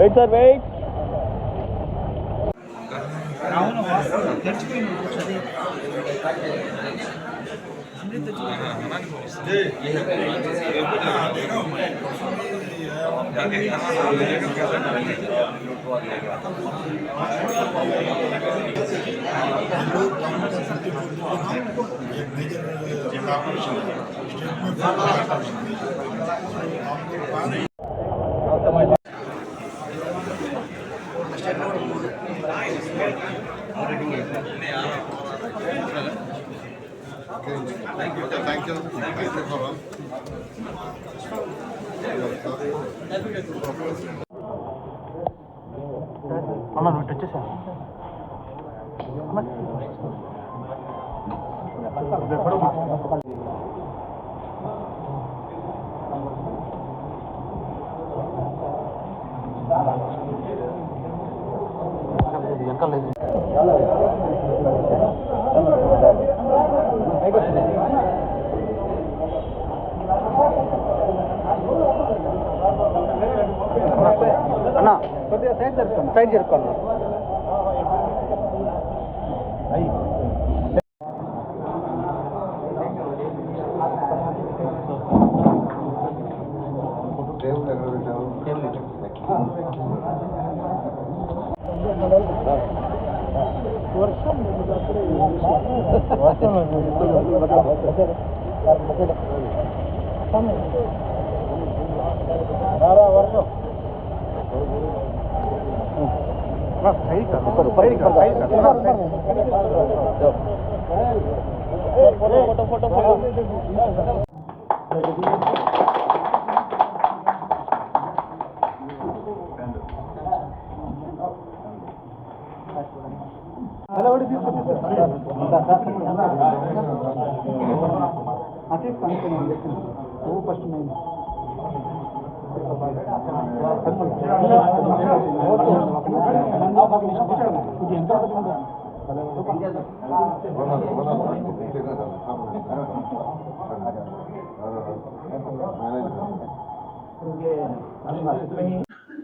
Eight sir wait అవును తెచ్చిపోయింది corporation state corporation for all. అన్న నువ్వు వచ్చేసా అన్న சைடு இருக்கணும் வருஷம் வருஷம் बस सही कर ऊपर ऊपर सही कर सही कर बस सही फ़ोटो फ़ोटो फ़ोटो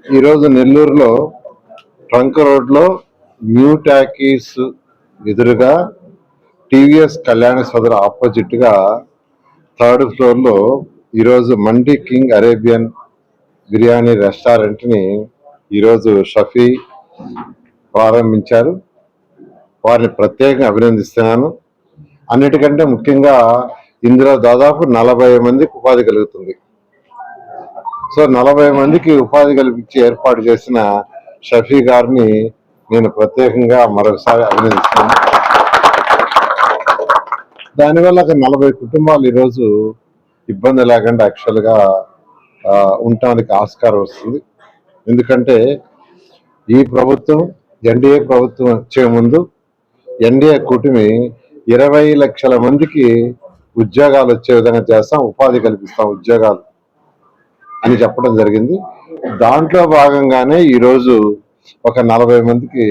ఈరోజు నెల్లూరులో ట్రంక్ రోడ్లో న్యూ టాకీస్ ఎదురుగా టీవీఎస్ కళ్యాణ సోదరు ఆపోజిట్గా థర్డ్ ఫ్లోర్లో ఈరోజు మండీ కింగ్ అరేబియన్ బిర్యానీ రెస్టారెంట్ని ఈరోజు షఫీ ప్రారంభించారు. వారిని ప్రత్యేకంగా అభినందిస్తున్నాను. అన్నిటికంటే ముఖ్యంగా ఇందులో దాదాపు నలభై మందికి ఉపాధి కలుగుతుంది. సో నలభై మందికి ఉపాధి కల్పించి ఏర్పాటు చేసిన షఫీ గారిని నేను ప్రత్యేకంగా మరొకసారి అభినందిస్తున్నాను. దానివల్ల ఒక నలభై కుటుంబాలు ఈరోజు ఇబ్బంది లేకుండా యాక్చువల్గా ఉండటానికి ఆస్కారం వస్తుంది. ఎందుకంటే ఈ ప్రభుత్వం ఎన్డీఏ ప్రభుత్వం వచ్చే ముందు ఎన్డీఏ కూటమి ఇరవై లక్షల మందికి ఉద్యోగాలు వచ్చే విధంగా చేస్తాం ఉపాధి కల్పిస్తాం ఉద్యోగాలు అని చెప్పడం జరిగింది. దాంట్లో భాగంగానే ఈరోజు ఒక నలభై మందికి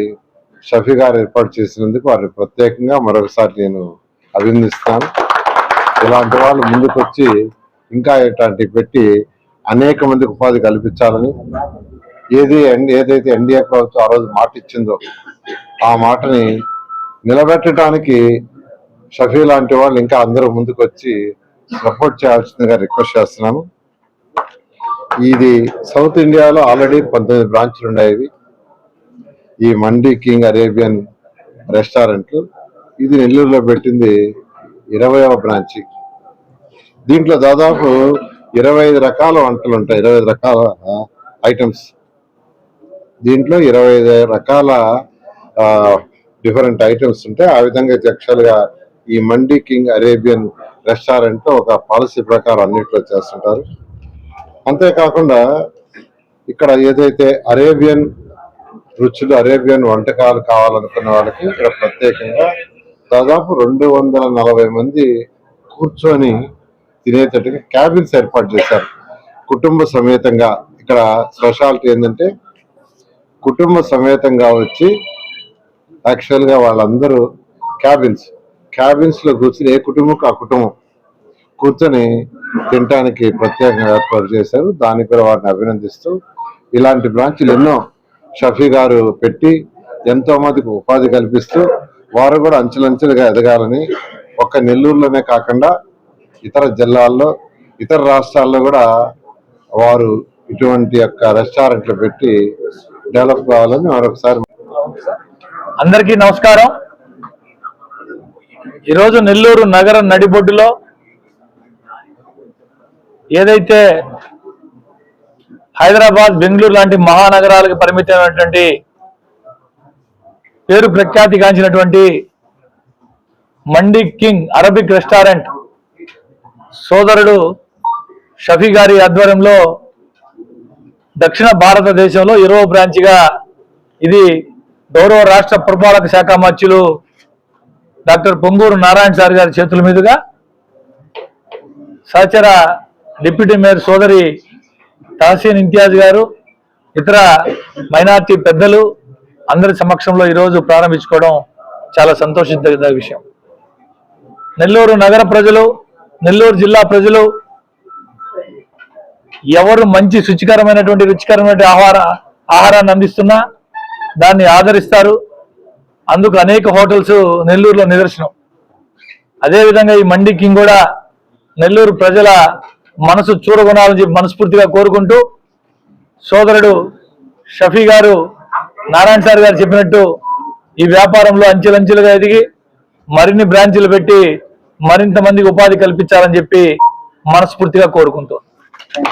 షఫీ గారు ఏర్పాటు చేసినందుకు వారిని ప్రత్యేకంగా మరొకసారి నేను అభినందిస్తాను ఇలాంటి వాళ్ళు ముందుకొచ్చి ఇంకా ఇట్లాంటివి పెట్టి అనేక మందికి ఉపాధి కల్పించాలని ఏది ఏదైతే ఎన్డీఏ ప్రభుత్వం ఆ రోజు మాట ఇచ్చిందో ఆ మాటని నిలబెట్టడానికి షఫీ లాంటి వాళ్ళు ఇంకా అందరూ ముందుకు వచ్చి సపోర్ట్ చేయాల్సిందిగా రిక్వెస్ట్ చేస్తున్నాను. ఇది సౌత్ ఇండియాలో ఆల్రెడీ పంతొమ్మిది బ్రాంచ్లు ఉన్నాయి ఈ మండీ కింగ్ అరేబియన్ రెస్టారెంట్ ఇది నెల్లూరులో పెట్టింది ఇరవైవ బ్రాంచ్. దీంట్లో దాదాపు ఇరవై ఐదు రకాల వంటలు ఉంటాయి. ఇరవై ఐదు రకాల ఐటమ్స్. దీంట్లో ఇరవై ఐదు రకాల డిఫరెంట్ ఐటమ్స్ ఉంటాయి ఆ విధంగా యాక్చువల్గా ఈ మండీ కింగ్ అరేబియన్ రెస్టారెంట్ ఒక పాలసీ ప్రకారం అన్నింటిలో చేస్తుంటారు. అంతేకాకుండా ఇక్కడ ఏదైతే అరేబియన్ రుచులు అరేబియన్ వంటకాలు కావాలనుకున్న వాళ్ళకి ఇక్కడ ప్రత్యేకంగా దాదాపు రెండు వందల నలభై మంది కూర్చొని తినేటట్టుగా క్యాబిన్స్ ఏర్పాటు చేశారు. కుటుంబ సమేతంగా ఇక్కడ స్పెషాలిటీ ఏంటంటే కుటుంబ సమేతంగా వచ్చి యాక్చువల్గా వాళ్ళందరూ క్యాబిన్స్ క్యాబిన్స్లో కూర్చుని ఏ కుటుంబం ఆ కుటుంబం కూర్చొని తినటానికి ప్రత్యేకంగా ఏర్పాటు చేశారు. దానికి కూడా వారిని అభినందిస్తూ ఇలాంటి బ్రాంచ్లు ఎన్నో షఫీ గారు పెట్టి ఎంతో మందికి ఉపాధి కల్పిస్తూ వారు కూడా అంచెలంచెలుగా ఎదగాలని ఒక్క నెల్లూరులోనే కాకుండా ఇతర జిల్లాల్లో ఇతర రాష్ట్రాల్లో కూడా వారు ఇటువంటి యొక్క రెస్టారెంట్లు పెట్టి డెవలప్ కావాలని మరొకసారి అందరికీ నమస్కారం. ఈరోజు నెల్లూరు నగర నడిబొడ్డులో ఏదైతే హైదరాబాద్ బెంగళూరు లాంటి మహానగరాలకు పరిమితమైనటువంటి పేరు ప్రఖ్యాతిగాంచినటువంటి మండి కింగ్ అరబిక్ రెస్టారెంట్ సోదరుడు షఫీ గారి ఆధ్వర్యంలో దక్షిణ భారతదేశంలో ఇరవై బ్రాంచ్గా ఇది గౌరవ రాష్ట్ర పురపాలక శాఖ మంత్రులు డాక్టర్ పొంగూరు నారాయణ సార్ గారి చేతుల మీదుగా సహచర డిప్యూటీ మేయర్ సోదరి తహసీన్ ఇంతియాజ్ గారు ఇతర మైనార్టీ పెద్దలు అందరి సమక్షంలో ఈరోజు ప్రారంభించుకోవడం చాలా సంతోషించదగిన విషయం. నెల్లూరు నగర ప్రజలు నెల్లూరు జిల్లా ప్రజలు ఎవరు మంచి శుచికరమైనటువంటి రుచికరమైనటువంటి ఆహార ఆహారాన్ని అందిస్తున్నా దాన్ని ఆదరిస్తారు. అందుకు అనేక హోటల్స్ నెల్లూరులో నిదర్శనం. అదేవిధంగా ఈ మండి కింగ్ కూడా నెల్లూరు ప్రజల మనసు చూడగొనాలని చెప్పి మనస్ఫూర్తిగా కోరుకుంటూ సోదరుడు షఫీ గారు నారాయణ సార్ గారు చెప్పినట్టు ఈ వ్యాపారంలో అంచెలంచెలుగా ఎదిగి మరిన్ని బ్రాంచీలు పెట్టి మరింత మందికి ఉపాధి కల్పించాలని చెప్పి మనస్ఫూర్తిగా కోరుకుంటూ चलिए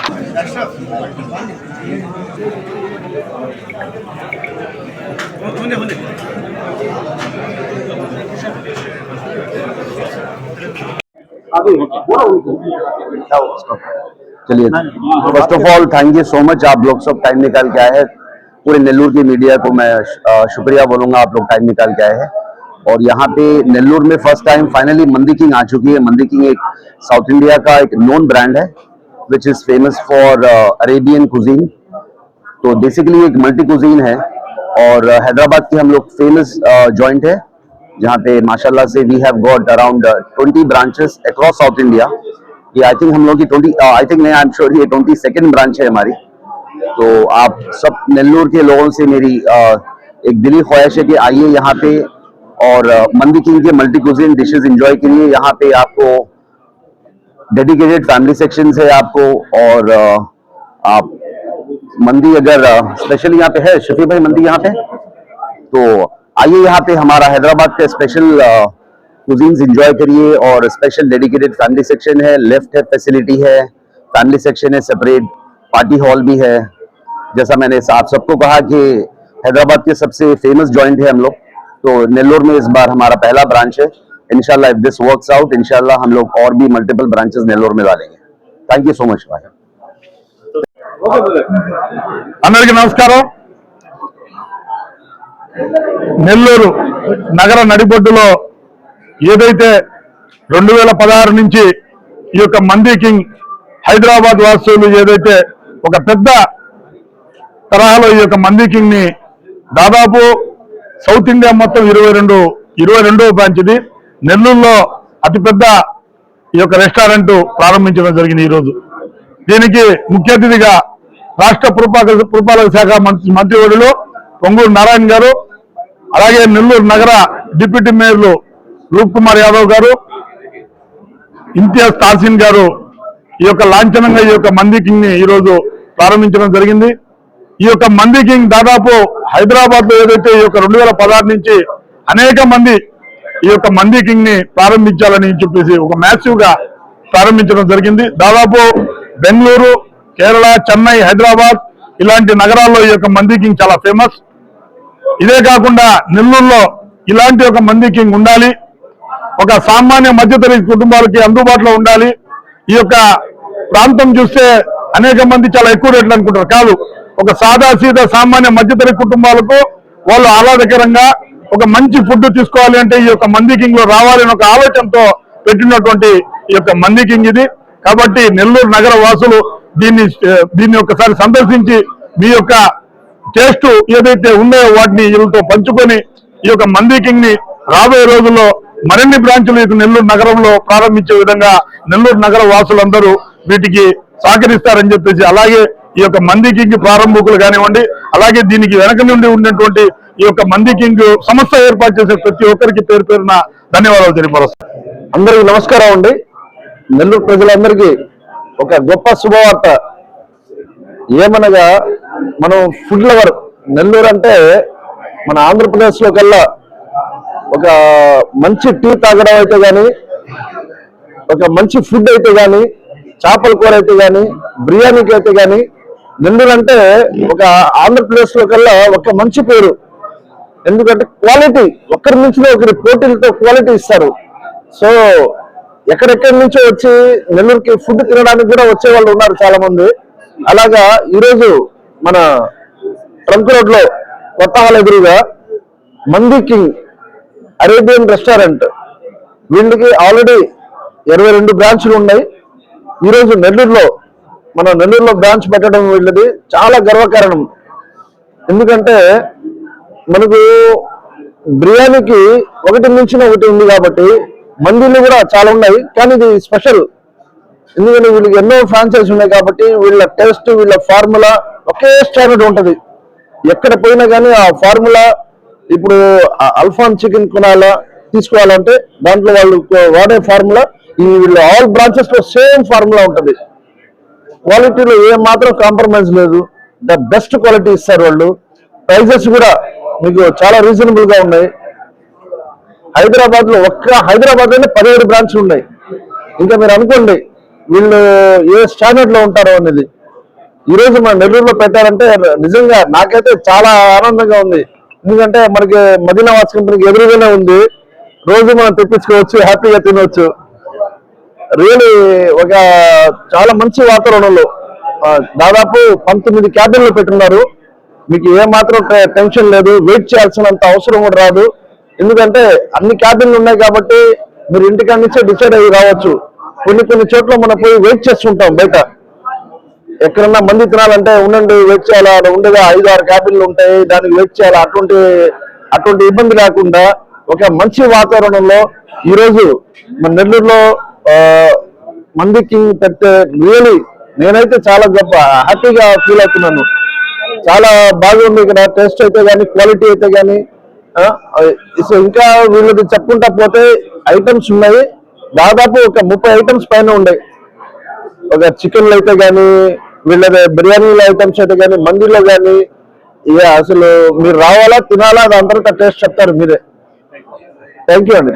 first of all thank you so much आप लोग सब टाइम निकाल के आए हैं। पूरे नेल्लूर की मीडिया को मैं शुक्रिया बोलूँगा, आप लोग टाइम निकाल के आए हैं। और यहाँ पे नेल्लूर में first time finally Mandi King आ चुकी है। मंदी किंग एक साउथ इंडिया का एक नोन ब्रांड है। Which is famous for Arabian cuisine तो बेसिकली एक मल्टी कुजीन है और हैदराबाद की हम लोग फ़ेमस जॉइंट है जहाँ पे माशाल्लाह से we have got around twenty branches across South India ये आई थिंक हम लोग की ट्वेंटी आई थिंक नहीं आई एम श्योर ये ट्वेंटी सेकेंड ब्रांच है हमारी। तो आप सब नेल्लूर के लोगों से मेरी अ, एक दिली ख्वाहिश है कि आइए यहाँ पे और अ, मंदी किंग के मल्टी कुजिन डिशेस एंजॉय करिए यहाँ पे आपको डेडिकेटेड फैमिली सेक्शन है आपको, और आप मंदी अगर स्पेशल यहाँ पे है, शफी भाई मंदी यहाँ पे? तो आइए यहाँ पे हमारा हैदराबाद का स्पेशल कुजीन्स एंजॉय करिए, और स्पेशल डेडिकेटेड फैमिली सेक्शन है लेफ़्ट है फैसिलिटी है फैमिली सेक्शन है सेपरेट पार्टी हॉल भी है। जैसा मैंने आप सबको कहा कि हैदराबाद के सबसे फ़ेमस जॉइंट है हम लोग तो नेल्लोर में इस बार हमारा पहला ब्रांच है। इनशाला इफ दिस वर्क्स आउट इनशाला हम लोग और भी मल्टीपल ब्रांचेस नेल्लोर में डालेंगे थैंक यू सो मच भाई అందరికీ నమస్కారం నెల్లూరు నగర నడిబొడ్డులో ఏదైతే రెండు వేల పదహారు నుంచి ఈ యొక్క మందీ కింగ్ హైదరాబాద్ వాసులు ఏదైతే ఒక పెద్ద తరహాలో ఈ యొక్క మందీ కింగ్ ని దాదాపు సౌత్ ఇండియా మొత్తం ఇరవై రెండు ఇరవై రెండవ బ్రాంచ్ ఇది నెల్లూరులో అతిపెద్ద ఈ యొక్క రెస్టారెంట్ ప్రారంభించడం జరిగింది ఈరోజు. దీనికి ముఖ్య అతిథిగా రాష్ట్ర పురపాలక పురపాలక శాఖ మంత్రి మంత్రివర్యులు పొంగూరు నారాయణ గారు అలాగే నెల్లూరు నగర డిప్యూటీ మేయర్లు రూప్ కుమార్ యాదవ్ గారు ఇంతియాజ్ తాసిన్ గారు ఈ యొక్క లాంఛనంగా ఈ యొక్క మందీ కింగ్ని ఈరోజు ప్రారంభించడం జరిగింది. ఈ యొక్క మందీ కింగ్ దాదాపు హైదరాబాద్లో ఏదైతే ఈ యొక్క రెండు వేల పదహారు నుంచి అనేక మంది ఈ యొక్క మందీ కింగ్ని ప్రారంభించాలని చెప్పేసి ఒక మ్యాసివ్గా ప్రారంభించడం జరిగింది. దాదాపు బెంగళూరు కేరళ చెన్నై హైదరాబాద్ ఇలాంటి నగరాల్లో ఈ యొక్క మందీ కింగ్ చాలా ఫేమస్. ఇదే కాకుండా నెల్లూరులో ఇలాంటి ఒక మందీ కింగ్ ఉండాలి. ఒక సామాన్య మధ్యతరగతి కుటుంబాలకి అందుబాటులో ఉండాలి. ఈ యొక్క ప్రాంతం చూస్తే అనేక మంది చాలా ఎక్కువ రేట్లు అనుకుంటారు. కాదు ఒక సాదా సీదా సామాన్య మధ్యతరగతి కుటుంబాలకు వాళ్ళు ఆహ్లాదకరంగా ఒక మంచి ఫుడ్ తీసుకోవాలి అంటే ఈ యొక్క మంది కింగ్లో రావాలని ఒక ఆలోచనతో పెట్టినటువంటి ఈ యొక్క మంది కింగ్ ఇది. కాబట్టి నెల్లూరు నగర వాసులు దీన్ని దీన్ని ఒకసారి సందర్శించి మీ యొక్క టేస్ట్ ఏదైతే ఉన్నాయో వాటిని వీళ్ళతో పంచుకొని ఈ యొక్క మంది కింగ్ని రాబోయే రోజుల్లో మరిన్ని బ్రాంచ్లు ఇటు నెల్లూరు నగరంలో ప్రారంభించే విధంగా నెల్లూరు నగర వాసులందరూ వీటికి సహకరిస్తారని చెప్పేసి అలాగే ఈ యొక్క మంది కింగ్ ప్రారంభకులు కానివ్వండి అలాగే దీనికి వెనక నుండి ఉన్నటువంటి ఈ యొక్క మంది కింగ్ సంస్థ ఏర్పాటు చేసే ప్రతి ఒక్కరికి పేరు పేరున ధన్యవాదాలు తెలియపరుస్తాను. అందరికీ నమస్కారం అండి. నెల్లూరు ప్రజలందరికీ ఒక గొప్ప శుభవార్త. ఏమనగా మనం ఫుడ్ లవర్ నెల్లూరు అంటే మన ఆంధ్రప్రదేశ్లో కల్లా ఒక మంచి టీ తాగడం అయితే కానీ ఒక మంచి ఫుడ్ అయితే కానీ చేపల కూర అయితే కానీ బిర్యానీకి అయితే కానీ నెల్లూరు అంటే ఒక ఆంధ్రప్రదేశ్లో కల్లా ఒక మంచి పేరు. ఎందుకంటే క్వాలిటీ ఒకరి నుంచి ఒకరి పోటీలతో క్వాలిటీ ఇస్తారు. సో ఎక్కడెక్కడి నుంచో వచ్చి నెల్లూరుకి ఫుడ్ తినడానికి కూడా వచ్చే వాళ్ళు ఉన్నారు చాలా మంది అలాగా ఈరోజు మన ట్రంక్ రోడ్లో కొత్త హాల్ ఎదురుగా మంది కింగ్ అరేబియన్ రెస్టారెంట్. వీళ్ళకి ఆల్రెడీ ఇరవై రెండు బ్రాంచ్లు ఉన్నాయి. ఈరోజు నెల్లూరులో మన నెల్లూరులో బ్రాంచ్ పెట్టడం వీళ్ళది చాలా గర్వకారణం. ఎందుకంటే మనకు బిర్యానీకి ఒకటి మించిన ఒకటి ఉంది కాబట్టి మందీలు కూడా చాలా ఉన్నాయి కానీ ఇది స్పెషల్. ఎందుకంటే వీళ్ళకి ఎన్నో ఫ్రాంచైజ్ ఉన్నాయి కాబట్టి వీళ్ళ టేస్ట్ వీళ్ళ ఫార్ములా ఒకే స్టాండర్డ్ ఉంటుంది. ఎక్కడ పోయినా కానీ ఆ ఫార్ములా ఇప్పుడు అల్ఫాన్ చికెన్ కొనాలా తీసుకోవాలంటే దాంట్లో వాళ్ళు వాడే ఫార్ములా ఈ వీళ్ళ ఆల్ బ్రాంచెస్లో సేమ్ ఫార్ములా ఉంటుంది. క్వాలిటీలో ఏ మాత్రం కాంప్రమైజ్ లేదు. ద బెస్ట్ క్వాలిటీ ఇస్తారు వాళ్ళు. ప్రైజెస్ కూడా మీకు చాలా రీజనబుల్గా ఉన్నాయి. హైదరాబాద్లో ఒక్క హైదరాబాద్లోనే పదిహేడు బ్రాంచ్లు ఉన్నాయి. ఇంకా మీరు అనుకోండి వీళ్ళు ఏ స్టాండర్డ్లో ఉంటారో అనేది. ఈరోజు మన నెల్లూరులో పెట్టారంటే నిజంగా నాకైతే చాలా ఆనందంగా ఉంది. ఎందుకంటే మనకి మదీనా వాచ్ కంపెనీకి ఎదురుగానే ఉంది. రోజు మనం తెప్పించుకోవచ్చు హ్యాపీగా తినవచ్చు రియలీ ఒక చాలా మంచి వాతావరణంలో దాదాపు పంతొమ్మిది క్యాబిన్లు పెట్టున్నారు. మీకు ఏ మాత్రం టెన్షన్ లేదు. వెయిట్ చేయాల్సినంత అవసరం కూడా రాదు. ఎందుకంటే అన్ని క్యాబిన్లు ఉన్నాయి కాబట్టి మీరు ఇంటికాడ నుంచే డిసైడ్ అయ్యి రావచ్చు. కొన్ని కొన్ని చోట్ల మనం పోయి వెయిట్ చేస్తుంటాం బయట. ఎక్కడన్నా మంది తినాలంటే ఉండండి వెయిట్ చేయాలా? అక్కడ ఉండగా ఐదు ఆరు క్యాబిన్లు ఉంటాయి. దానికి వెయిట్ చేయాలా? అటువంటి అటువంటి ఇబ్బంది లేకుండా ఒక మంచి వాతావరణంలో ఈరోజు మన నెల్లూరులో మందికి పెట్టే రియలీ నేనైతే చాలా గొప్ప హ్యాపీగా ఫీల్ అవుతున్నాను. చాలా బాగుంది ఇక్కడ టేస్ట్ అయితే కానీ క్వాలిటీ అయితే కానీ సో ఇంకా వీళ్ళది చెప్పుకుంటా పోతే ఐటమ్స్ ఉన్నాయి. దాదాపు ఒక ముప్పై ఐటమ్స్ పైన ఉన్నాయి. ఒక చికెన్లు అయితే కానీ వీళ్ళది బిర్యానీల ఐటమ్స్ అయితే కానీ మందిలో కానీ ఇక అసలు మీరు రావాలా తినాలా దాని టేస్ట్ చెప్తారు మీరే. థ్యాంక్ యూ అండి.